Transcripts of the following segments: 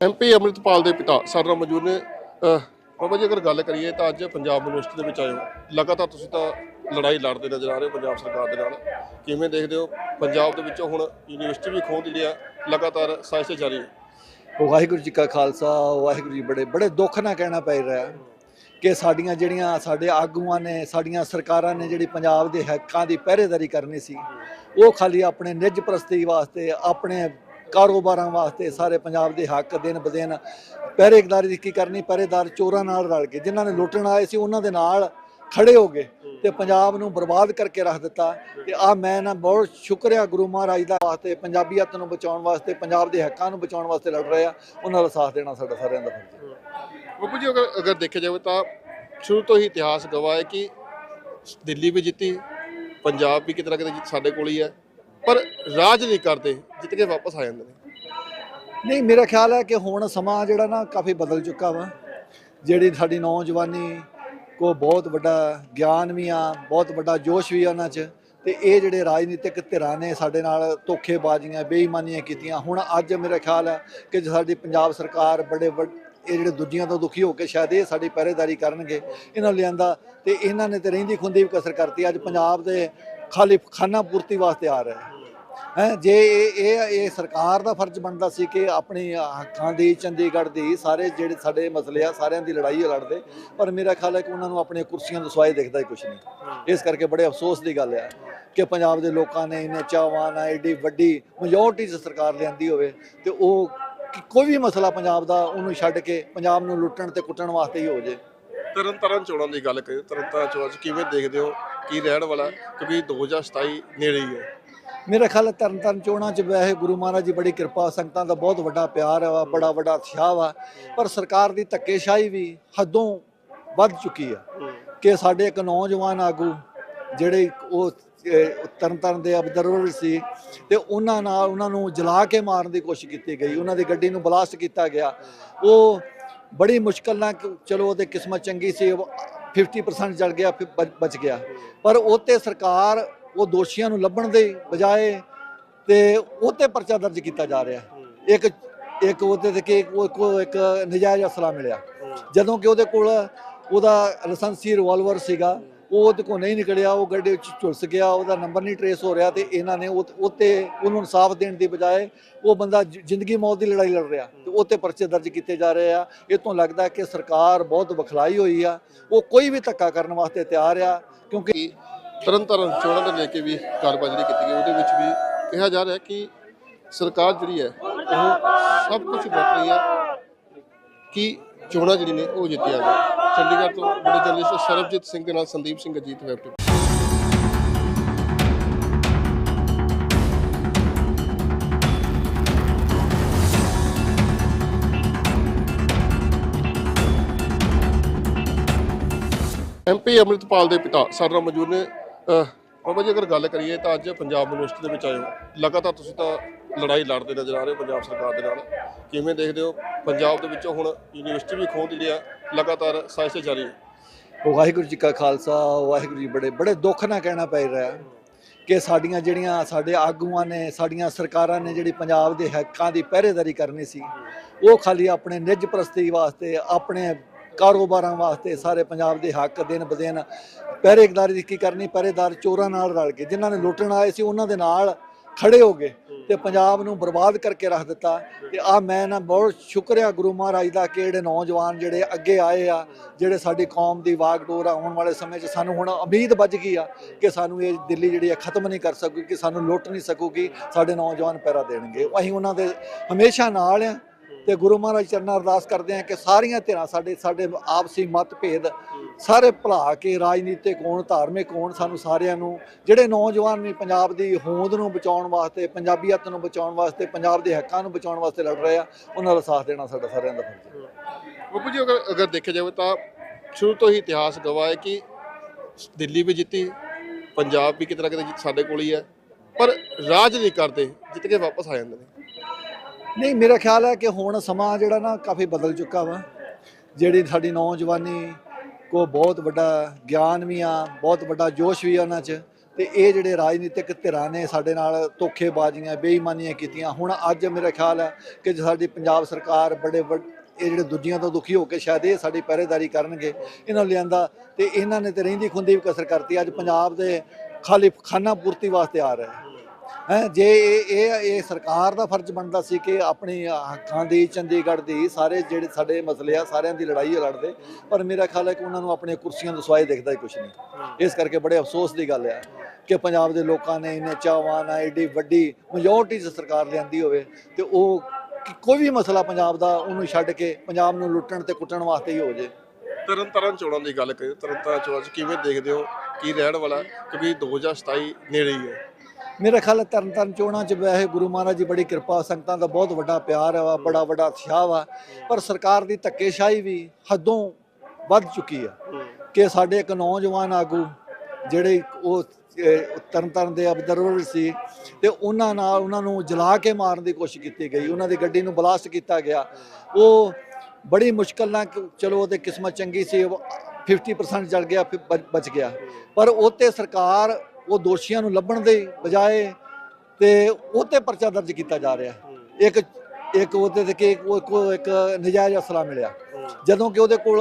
MP Amritpal ਦੇ ਪਿਤਾ ਸਰਨਾ ਮੌਜੂਦ ਨੇ। ਬਾਬਾ ਜੀ, ਅਗਰ ਗੱਲ ਕਰੀਏ ਤਾਂ ਅੱਜ ਪੰਜਾਬ ਯੂਨੀਵਰਸਿਟੀ ਦੇ ਵਿੱਚ ਆਏ ਹੋ। ਲਗਾਤਾਰ ਤੁਸੀਂ ਤਾਂ ਲੜਾਈ ਲੜਦੇ ਨਜ਼ਰ ਆ ਰਹੇ ਹੋ ਪੰਜਾਬ ਸਰਕਾਰ ਦੇ ਨਾਲ। ਕਿਵੇਂ ਦੇਖਦੇ ਹੋ? ਪੰਜਾਬ ਦੇ ਵਿੱਚੋਂ ਹੁਣ ਯੂਨੀਵਰਸਿਟੀ ਵੀ ਖੋਹ ਜਿਹੜੀ ਆ, ਲਗਾਤਾਰ ਸਾਜ਼ਿਸ਼ ਜਾਰੀ ਹੈ। ਵਾਹਿਗੁਰੂ ਜੀ ਕਾ ਖਾਲਸਾ, ਵਾਹਿਗੁਰੂ ਜੀ ਬੜੇ ਬੜੇ ਦੁੱਖ ਨਾਲ ਕਹਿਣਾ ਪੈ ਰਿਹਾ ਕਿ ਸਾਡੀਆਂ ਜਿਹੜੀਆਂ, ਸਾਡੇ ਆਗੂਆਂ ਨੇ, ਸਾਡੀਆਂ ਸਰਕਾਰਾਂ ਨੇ ਜਿਹੜੀ ਪੰਜਾਬ ਦੇ ਹੱਕਾਂ ਦੀ ਪਹਿਰੇਦਾਰੀ ਕਰਨੀ ਸੀ, ਉਹ ਖਾਲੀ ਆਪਣੇ ਨਿੱਜ ਪ੍ਰਸਤੀ ਵਾਸਤੇ, ਆਪਣੇ ਕਾਰੋਬਾਰਾਂ ਵਾਸਤੇ ਸਾਰੇ ਪੰਜਾਬ ਦੇ ਹੱਕ, ਦਿਨ ਬਦਿਨ ਪਹਿਰੇਦਾਰੀ ਦੀ ਕੀ ਕਰਨੀ, ਪਹਿਰੇਦਾਰ ਚੋਰਾਂ ਨਾਲ ਰਲ ਗਏ, ਜਿਨ੍ਹਾਂ ਨੇ ਲੁੱਟਣ ਆਏ ਸੀ, ਉਹਨਾਂ ਦੇ ਨਾਲ ਖੜੇ ਹੋ ਗਏ ਤੇ ਪੰਜਾਬ ਨੂੰ ਬਰਬਾਦ ਕਰਕੇ ਰੱਖ ਦਿੱਤਾ ਤੇ ਆ ਮੈਂ ਨਾ ਬਹੁਤ ਸ਼ੁਕਰਿਆ ਗੁਰੂ ਮਹਾਰਾਜ ਦਾ ਵਾਸਤੇ, ਪੰਜਾਬੀਅਤ ਨੂੰ ਬਚਾਉਣ ਵਾਸਤੇ, ਪੰਜਾਬ ਦੇ ਹੱਕਾਂ ਨੂੰ ਬਚਾਉਣ ਵਾਸਤੇ ਲੜ ਰਹੇ ਆ, ਉਹਨਾਂ ਦਾ ਸਾਥ ਦੇਣਾ ਸਾਡਾ ਸਾਰਿਆਂ ਦਾ ਫਰਜ਼ ਹੈ। ਬਾਬੂ ਜੀ, ਅਗਰ ਅਗਰ ਦੇਖਿਆ ਜਾਵੇ ਤਾਂ ਸ਼ੁਰੂ ਤੋਂ ਹੀ ਇਤਿਹਾਸ ਗਵਾਹ ਹੈ ਕਿ ਦਿੱਲੀ ਵੀ ਜਿੱਤੀ, ਪੰਜਾਬ ਵੀ ਕਿਤੇ ਨਾ ਕਿਤੇ ਸਾਡੇ ਕੋਲ ਹੀ ਹੈ। ਪਰ ਰਾਜ ਨਹੀਂ ਕਰਦੇ, ਜਿੱਤ ਕੇ ਵਾਪਸ ਆ ਜਾਂਦੇ ਨੇ। ਨਹੀਂ, ਮੇਰਾ ਖਿਆਲ ਹੈ ਕਿ ਹੁਣ ਸਮਾਂ ਜਿਹੜਾ ਨਾ ਕਾਫੀ ਬਦਲ ਚੁੱਕਾ ਵਾ। ਜਿਹੜੀ ਸਾਡੀ ਨੌਜਵਾਨੀ, ਕੋ ਬਹੁਤ ਵੱਡਾ ਗਿਆਨ ਵੀ ਆ, ਬਹੁਤ ਵੱਡਾ ਜੋਸ਼ ਵੀ ਆ ਉਹਨਾਂ 'ਚ, ਤੇ ਇਹ ਜਿਹੜੇ ਰਾਜਨੀਤਿਕ ਧਿਰਾਂ ਨੇ ਸਾਡੇ ਨਾਲ ਧੋਖੇਬਾਜ਼ੀਆਂ, ਬੇਈਮਾਨੀਆਂ ਕੀਤੀਆਂ, ਹੁਣ ਅੱਜ ਮੇਰਾ ਖਿਆਲ ਹੈ ਕਿ ਜੋ ਸਾਡੀ ਪੰਜਾਬ ਸਰਕਾਰ ਬੜੇ ਵੱਡ, ਇਹ ਜਿਹੜੇ ਦੂਜੀਆਂ ਤੋਂ ਦੁਖੀ ਹੋ ਕੇ ਸ਼ਾਇਦ ਇਹ ਸਾਡੀ ਪਹਿਰੇਦਾਰੀ ਕਰਨਗੇ, ਇਹਨਾਂ ਨੂੰ ਲਿਆਂਦਾ, ਤੇ ਇਹਨਾਂ ਨੇ ਤੇ ਰਹਿੰਦੀ ਖੁੰਦੀ ਵੀ ਕਸਰ ਕਰਤੀ, ਅੱਜ ਪੰਜਾਬ ਦੇ ਖਾਲੀ ਖਾਨਾ ਪੂਰਤੀ ਵਾਸਤੇ ਆ ਰਹੇ। ਹੈ ਜੇ ਇਹ ਇਹ ਇਹ ਸਰਕਾਰ ਦਾ ਫਰਜ਼ ਬਣਦਾ ਸੀ ਕਿ ਆਪਣੀ ਹੱਕਾਂ ਦੀ ਚੰਡੀਗੜ੍ਹ ਦੀ ਸਾਰੇ ਜਿਹੜੇ ਸਾਡੇ ਮਸਲੇ ਆ ਸਾਰਿਆਂ ਦੀ ਲੜਾਈ ਉਹ ਲੜਦੇ। ਪਰ ਮੇਰਾ ਖਿਆਲ ਹੈ ਕਿ ਉਹਨਾਂ ਨੂੰ ਆਪਣੀਆਂ ਕੁਰਸੀਆਂ ਤੋਂ ਸਿਵਾਏ ਦਿਖਦਾ ਹੀ ਕੁਝ ਨਹੀਂ। ਇਸ ਕਰਕੇ ਬੜੇ ਅਫਸੋਸ ਦੀ ਗੱਲ ਹੈ ਕਿ ਪੰਜਾਬ ਦੇ ਲੋਕਾਂ ਨੇ ਇਹਨੇ ਚਾਹਵਾਂ ਨਾਲ ਏਡੀ ਵੱਡੀ ਮੈਜੋਰਟੀ ਸਰਕਾਰ ਲਿਆਂਦੀ ਹੋਵੇ ਤੇ ਉਹ ਕੋਈ ਵੀ ਮਸਲਾ ਪੰਜਾਬ ਦਾ ਉਹਨੂੰ ਛੱਡ ਕੇ ਪੰਜਾਬ ਨੂੰ ਲੁੱਟਣ ਤੇ ਕੁੱਟਣ ਵਾਸਤੇ ਹੀ ਹੋ ਜੇ। ਤਰਨ ਤਾਰਨ ਚੋਣਾਂ ਦੀ ਗੱਲ ਕਰੀਏ ਤਰਨ ਤਾਰਨ ਚੋਣਾਂ 'ਚ ਕਿਵੇਂ ਦੇਖਦੇ ਹੋ? ਕੀ ਰਹਿਣ ਵਾਲਾ? ਕਿਉਂਕਿ 2027 ਨੇੜੇ ਹੀ ਹੈ। ਮੇਰਾ ਖਿਆਲ ਹੈ ਤਰਨ ਤਾਰਨ ਚੋਣਾਂ 'ਚ ਵੈਸੇ ਗੁਰੂ ਮਹਾਰਾਜ ਦੀ ਬੜੀ ਕਿਰਪਾ ਸੰਗਤਾਂ ਦਾ ਬਹੁਤ ਵੱਡਾ ਪਿਆਰ ਵਾ ਬੜਾ ਵੱਡਾ ਉਤਸ਼ਾਹ ਵਾ ਪਰ ਸਰਕਾਰ ਦੀ ਧੱਕੇਸ਼ਾਹੀ ਵੀ ਹੱਦੋਂ ਵੱਧ ਚੁੱਕੀ ਆ ਕਿ ਸਾਡੇ ਇੱਕ ਨੌਜਵਾਨ ਆਗੂ ਜਿਹੜੇ ਉਹ ਅਹ, ਤਰਨ ਤਾਰਨ ਦੇ ਅਬਦਰਵਰ ਸੀ ਤੇ ਉਹਨਾਂ ਨਾਲ ਉਹਨਾਂ ਨੂੰ ਜਲਾ ਕੇ ਮਾਰਨ ਦੀ ਕੋਸ਼ਿਸ਼ ਕੀਤੀ ਗਈ। ਉਹਨਾਂ ਦੀ ਗੱਡੀ ਨੂੰ ਬਲਾਸਟ ਕੀਤਾ ਗਿਆ। ਉਹ ਬੜੀ ਮੁਸ਼ਕਲ ਨਾਲ ਚਲੋ ਉਹਦੇ ਕਿਸਮਤ ਚੰਗੀ ਸੀ ਉਹ 50% ਜਲ ਗਿਆ ਫਿਰ ਬਚ- ਬਚ ਗਿਆ। ਪਰ ਉਹ ਤੇ ਸਰਕਾਰ ਉਹ ਦੋਸ਼ੀਆਂ ਨੂੰ ਲੱਭਣ ਦੇ ਬਜਾਏ ਤੇ ਉਹ ਤੇ ਪਰਚਾ ਦਰਜ ਕੀਤਾ ਜਾ ਰਿਹਾ ਇੱਕ ਇੱਕ ਉਹਦੇ ਤੇ ਕਿ ਉਹ ਇੱਕ ਨਜਾਇਜ਼ ਅਸਲਾ ਮਿਲਿਆ। ਜਦੋਂ ਕਿ ਉਹਦੇ ਕੋਲ ਉਹਦਾ ਲਾਇਸੈਂਸੀ ਰਿਵਾਲਵਰ ਸੀਗਾ, ਉਹ ਉਹਦੇ ਕੋਲ ਨਹੀਂ ਨਿਕਲਿਆ, ਉਹ ਗੱਡੀ ਵਿੱਚ ਝੁਲਸ ਗਿਆ, ਉਹਦਾ ਨੰਬਰ ਨਹੀਂ ਟਰੇਸ ਹੋ ਰਿਹਾ ਤੇ ਇਹਨਾਂ ਨੇ ਉਹ ਉੱਤੇ ਉਹਨੂੰ ਇਨਸਾਫ ਦੇਣ ਦੀ ਬਜਾਏ ਉਹ ਬੰਦਾ ਜ਼ਿੰਦਗੀ ਮੌਤ ਦੀ ਲੜਾਈ ਲੜ ਰਿਹਾ। ਤੇ ਉੱਤੇ ਪਰਚੇ ਦਰਜ ਕੀਤੇ ਜਾ ਰਹੇ ਆ। ਇਹ ਤੋਂ ਲੱਗਦਾ ਕਿ ਸਰਕਾਰ ਬਹੁਤ ਬਖਲਾਈ ਹੋਈ ਆ। ਉਹ ਕੋਈ ਵੀ ਧੱਕਾ ਕਰਨ ਵਾਸਤੇ ਤਿਆਰ ਆ, ਕਿਉਂਕਿ ਕਿ ਤਰਨ ਤਾਰਨ ਚੋਣਾਂ ਦੇ ਲੈ ਕੇ ਵੀ ਕਾਰਵਾਈ ਜਿਹੜੀ ਕੀਤੀ ਗਈ, ਉਹਦੇ ਵਿੱਚ ਵੀ ਕਿਹਾ ਜਾ ਰਿਹਾ ਕਿ ਸਰਕਾਰ ਜਿਹੜੀ ਹੈ, ਉਹ ਸਭ ਕੁਝ ਕਰ ਰਹੀ ਹੈ ਕਿ ਚੋਣਾਂ ਜਿਹੜੀ ਨੇ, ਉਹ ਜਿੱਤਿਆ ਜਾਵੇ ਚੰਡੀਗੜ੍ਹ ਤੋਂ ਬੜੇ ਜਰਨਲਿਸਟ ਸਰਬਜੀਤ ਸਿੰਘ ਦੇ ਨਾਲ Sandeep Singh Ajit web TV. MP Amritpal ਦੇ ਪਿਤਾ, ਸਾਡੇ ਨਾਲ ਮੌਜੂਦ ਨੇ ਬਾਬਾ ਜੀ, ਅਗਰ ਗੱਲ ਕਰੀਏ ਤਾਂ ਅੱਜ ਪੰਜਾਬ ਯੂਨੀਵਰਸਿਟੀ ਦੇ ਵਿੱਚ ਆਏ ਹੋ। ਲਗਾਤਾਰ ਤੁਸੀਂ ਤਾਂ ਲੜਾਈ ਲੜਦੇ ਨਜ਼ਰ ਆ ਰਹੇ ਹੋ ਪੰਜਾਬ ਸਰਕਾਰ ਦੇ ਨਾਲ। ਕਿਵੇਂ ਦੇਖਦੇ ਹੋ? ਪੰਜਾਬ ਦੇ ਵਿੱਚੋਂ ਹੁਣ ਯੂਨੀਵਰਸਿਟੀ ਵੀ ਖੋਹ ਦਿੱਤੀ ਆ, ਲਗਾਤਾਰ ਸਾਜ਼ਿਸ਼ ਜਾਰੀ ਹੈ। ਵਾਹਿਗੁਰੂ ਜੀ ਕਾ ਖਾਲਸਾ, ਵਾਹਿਗੁਰੂ ਜੀ ਬੜੇ ਬੜੇ ਦੁੱਖ ਨਾਲ ਕਹਿਣਾ ਪੈ ਰਿਹਾ ਕਿ ਸਾਡੀਆਂ ਜਿਹੜੀਆਂ ਸਾਡੇ ਆਗੂਆਂ ਨੇ, ਸਾਡੀਆਂ ਸਰਕਾਰਾਂ ਨੇ ਜਿਹੜੀ ਪੰਜਾਬ ਦੇ ਹੱਕਾਂ ਦੀ ਪਹਿਰੇਦਾਰੀ ਕਰਨੀ ਸੀ, ਉਹ ਖਾਲੀ ਆਪਣੇ ਨਿੱਜ ਪ੍ਰਸਤੀ ਵਾਸਤੇ, ਆਪਣੇ ਕਾਰੋਬਾਰਾਂ ਵਾਸਤੇ ਸਾਰੇ ਪੰਜਾਬ ਦੇ ਹੱਕ ਦਿਨ ਬਦਿਨ ਪਹਿਰੇਦਾਰੀ ਦੀ ਕੀ ਕਰਨੀ ਪਹਿਰੇਦਾਰ ਚੋਰਾਂ ਨਾਲ ਰਲ ਗਏ। ਜਿਨ੍ਹਾਂ ਨੇ ਲੁੱਟਣ ਆਏ ਸੀ, ਉਹਨਾਂ ਦੇ ਨਾਲ ਖੜੇ ਹੋ ਗਏ ਤੇ ਪੰਜਾਬ ਨੂੰ ਬਰਬਾਦ ਕਰਕੇ ਰੱਖ ਦਿੱਤਾ। ਤੇ ਆ ਮੈਂ ਨਾ ਬਹੁਤ ਸ਼ੁਕਰਿਆ ਗੁਰੂ ਮਹਾਰਾਜ ਦਾ ਕਿ ਜਿਹੜੇ ਨੌਜਵਾਨ ਜਿਹੜੇ ਅੱਗੇ ਆਏ ਆ, ਜਿਹੜੇ ਸਾਡੀ ਕੌਮ ਦੀ ਵਾਗਡੋਰ ਆ, ਆਉਣ ਵਾਲੇ ਸਮੇਂ 'ਚ ਸਾਨੂੰ ਹੁਣ ਉਮੀਦ ਵੱਜ ਗਈ ਆ ਕਿ ਸਾਨੂੰ ਇਹ ਦਿੱਲੀ ਜਿਹੜੀ ਆ ਖਤਮ ਨਹੀਂ ਕਰ ਸਕੂਗੀ, ਕਿ ਸਾਨੂੰ ਲੁੱਟ ਨਹੀਂ ਸਕੂਗੀ, ਸਾਡੇ ਨੌਜਵਾਨ ਪੈਰਾ ਦੇਣਗੇ। ਅਸੀਂ ਉਹਨਾਂ ਦੇ ਹਮੇਸ਼ਾ ਨਾਲ ਆ ਤੇ ਗੁਰੂ ਮਹਾਰਾਜ ਚਰਨਾਂ ਅਰਦਾਸ ਕਰਦੇ ਆ ਕਿ ਸਾਰੀਆਂ ਧਿਰਾਂ ਸਾਡੇ ਸਾਡੇ ਆਪਸੀ ਮਤਭੇਦ ਸਾਰੇ ਭੁਲਾ ਕੇ ਰਾਜਨੀਤਿਕ ਹੋਣ ਧਾਰਮਿਕ ਹੋਣ ਸਾਨੂੰ ਸਾਰਿਆਂ ਨੂੰ ਜਿਹੜੇ ਨੌਜਵਾਨ ਵੀ ਪੰਜਾਬ ਦੀ ਹੋਂਦ ਨੂੰ ਬਚਾਉਣ ਵਾਸਤੇ ਪੰਜਾਬੀਅਤ ਨੂੰ ਬਚਾਉਣ ਵਾਸਤੇ ਪੰਜਾਬ ਦੇ ਹੱਕਾਂ ਨੂੰ ਬਚਾਉਣ ਵਾਸਤੇ ਲੜ ਰਹੇ ਆ ਉਹਨਾਂ ਦਾ ਸਾਥ ਦੇਣਾ ਸਾਡਾ ਸਾਰਿਆਂ ਦਾ ਫਰਜ਼ ਹੈ। ਬਾਬੂ ਜੀ ਅਗਰ ਅਗਰ ਦੇਖਿਆ ਜਾਵੇ ਤਾਂ ਸ਼ੁਰੂ ਤੋਂ ਹੀ ਇਤਿਹਾਸ ਗਵਾਹ ਹੈ ਕਿ ਦਿੱਲੀ ਵੀ ਜਿੱਤੀ ਪੰਜਾਬ ਵੀ ਕਿਤੇ ਨਾ ਕਿਤੇ ਸਾਡੇ ਕੋਲ ਹੀ ਹੈ ਪਰ ਰਾਜ ਨਹੀਂ ਕਰਦੇ ਜਿੱਤ ਕੇ ਵਾਪਸ ਆ ਜਾਂਦੇ ਨੇ। ਨਹੀਂ ਮੇਰਾ ਖਿਆਲ ਹੈ ਕਿ ਹੁਣ ਸਮਾਂ ਜਿਹੜਾ ਨਾ ਕਾਫੀ ਬਦਲ ਚੁੱਕਾ ਵਾ ਜਿਹੜੀ ਸਾਡੀ ਨੌਜਵਾਨੀ ਕੋ ਬਹੁਤ ਵੱਡਾ ਗਿਆਨ ਵੀ ਆ, ਬਹੁਤ ਵੱਡਾ ਜੋਸ਼ ਵੀ ਆ ਉਹਨਾਂ 'ਚ। ਤੇ ਇਹ ਜਿਹੜੇ ਰਾਜਨੀਤਿਕ ਧਿਰਾਂ ਨੇ ਸਾਡੇ ਨਾਲ ਧੋਖੇਬਾਜ਼ੀਆਂ, ਬੇਈਮਾਨੀਆਂ ਕੀਤੀਆਂ, ਹੁਣ ਅੱਜ ਮੇਰਾ ਖਿਆਲ ਹੈ ਕਿ ਜੇ ਸਾਡੀ ਪੰਜਾਬ ਸਰਕਾਰ ਬੜੇ ਵੱਡ, ਇਹ ਜਿਹੜੇ ਦੂਜੀਆਂ ਤੋਂ ਦੁਖੀ ਹੋ ਕੇ ਸ਼ਾਇਦ ਇਹ ਸਾਡੀ ਪਹਿਰੇਦਾਰੀ ਕਰਨਗੇ, ਇਹਨਾਂ ਨੂੰ ਲਿਆਂਦਾ, ਤੇ ਇਹਨਾਂ ਨੇ ਤੇ ਰਹਿੰਦੀ ਖੁੰਦੀ ਵੀ ਕਸਰ ਕਰਤੀ, ਅੱਜ ਪੰਜਾਬ ਦੇ ਖਾਲੀ ਖਾਨਾ ਪੂਰਤੀ ਵਾਸਤੇ ਆ ਰਹੇ। ਜੇ ਇਹ ਇਹ ਇਹ ਸਰਕਾਰ ਦਾ ਫਰਜ਼ ਬਣਦਾ ਸੀ ਕਿ ਆਪਣੀ ਹੱਕਾਂ ਦੀ ਚੰਡੀਗੜ੍ਹ ਦੀ ਸਾਰੇ ਜਿਹੜੇ ਸਾਡੇ ਮਸਲੇ ਆ ਸਾਰਿਆਂ ਦੀ ਲੜਾਈ ਆ ਲੜਦੇ। ਪਰ ਮੇਰਾ ਖਿਆਲ ਹੈ ਕਿ ਉਹਨਾਂ ਨੂੰ ਆਪਣੀਆਂ ਕੁਰਸੀਆਂ ਤੋਂ ਸਿਵਾਏ ਦਿਖਦਾ ਹੀ ਕੁਝ ਨਹੀਂ। ਇਸ ਕਰਕੇ ਬੜੇ ਅਫਸੋਸ ਦੀ ਗੱਲ ਹੈ ਕਿ ਪੰਜਾਬ ਦੇ ਲੋਕਾਂ ਨੇ ਇੰਨੇ ਚਾਹਵਾਨ ਨਾਲ ਏਡੀ ਵੱਡੀ ਮੈਜੋਰਟੀ ਸਰਕਾਰ ਲਿਆਂਦੀ ਹੋਵੇ ਤੇ ਉਹ ਕੋਈ ਵੀ ਮਸਲਾ ਪੰਜਾਬ ਦਾ ਉਹਨੂੰ ਛੱਡ ਕੇ ਪੰਜਾਬ ਨੂੰ ਲੁੱਟਣ ਤੇ ਕੁੱਟਣ ਵਾਸਤੇ ਹੀ ਹੋ ਜੇ। ਤਰਨ ਤਾਰਨ ਚੋਣਾਂ ਦੀ ਗੱਲ ਕਰੀਏ ਤਰਨ ਤਾਰਨ ਚੋਣਾਂ 'ਚ ਕਿਵੇਂ ਦੇਖਦੇ ਹੋ? ਕੀ ਰਹਿਣ ਵਾਲਾ? ਕਿਉਂਕਿ 2027 ਨੇੜੇ ਹੀ ਹੈ। ਮੇਰਾ ਖਿਆਲ ਹੈ ਤਰਨ ਤਾਰਨ ਚੋਣਾਂ 'ਚ ਵੈਸੇ ਗੁਰੂ ਮਹਾਰਾਜ ਦੀ ਬੜੀ ਕਿਰਪਾ ਸੰਗਤਾਂ ਦਾ ਬਹੁਤ ਵੱਡਾ ਪਿਆਰ ਵਾ ਬੜਾ ਵੱਡਾ ਉਤਸ਼ਾਹ ਵਾ ਪਰ ਸਰਕਾਰ ਦੀ ਧੱਕੇਸ਼ਾਹੀ ਵੀ ਹੱਦੋਂ ਵੱਧ ਚੁੱਕੀ ਆ ਕਿ ਸਾਡੇ ਇੱਕ ਨੌਜਵਾਨ ਆਗੂ ਜਿਹੜੇ ਉਹ ਅਹ, ਤਰਨ ਤਾਰਨ ਦੇ ਅਬਜ਼ਰਵਰ ਸੀ ਤੇ ਉਹਨਾਂ ਨਾਲ ਉਹਨਾਂ ਨੂੰ ਜਲਾ ਕੇ ਮਾਰਨ ਦੀ ਕੋਸ਼ਿਸ਼ ਕੀਤੀ ਗਈ। ਉਹਨਾਂ ਦੀ ਗੱਡੀ ਨੂੰ ਬਲਾਸਟ ਕੀਤਾ ਗਿਆ। ਉਹ ਬੜੀ ਮੁਸ਼ਕਲ ਨਾਲ ਕਿ- ਚਲੋ ਉਹਦੇ ਕਿਸਮਤ ਚੰਗੀ ਸੀ ਉਹ 50% ਜਲ ਗਿਆ ਫਿਰ ਬਚ- ਬਚ ਗਿਆ। ਪਰ ਉਹ ਤੇ ਸਰਕਾਰ ਉਹ ਦੋਸ਼ੀਆਂ ਨੂੰ ਲੱਭਣ ਦੇ ਬਜਾਏ ਤੇ ਉਹ ਤੇ ਪਰਚਾ ਦਰਜ ਕੀਤਾ ਜਾ ਰਿਹਾ ਇੱਕ ਇੱਕ ਉਹਦੇ ਤੇ ਕਿ ਉਹ ਕੋ ਇੱਕ ਨਜਾਇਜ਼ ਅਸਲਾ ਮਿਲਿਆ। ਜਦੋਂ ਕਿ ਉਹਦੇ ਕੋਲ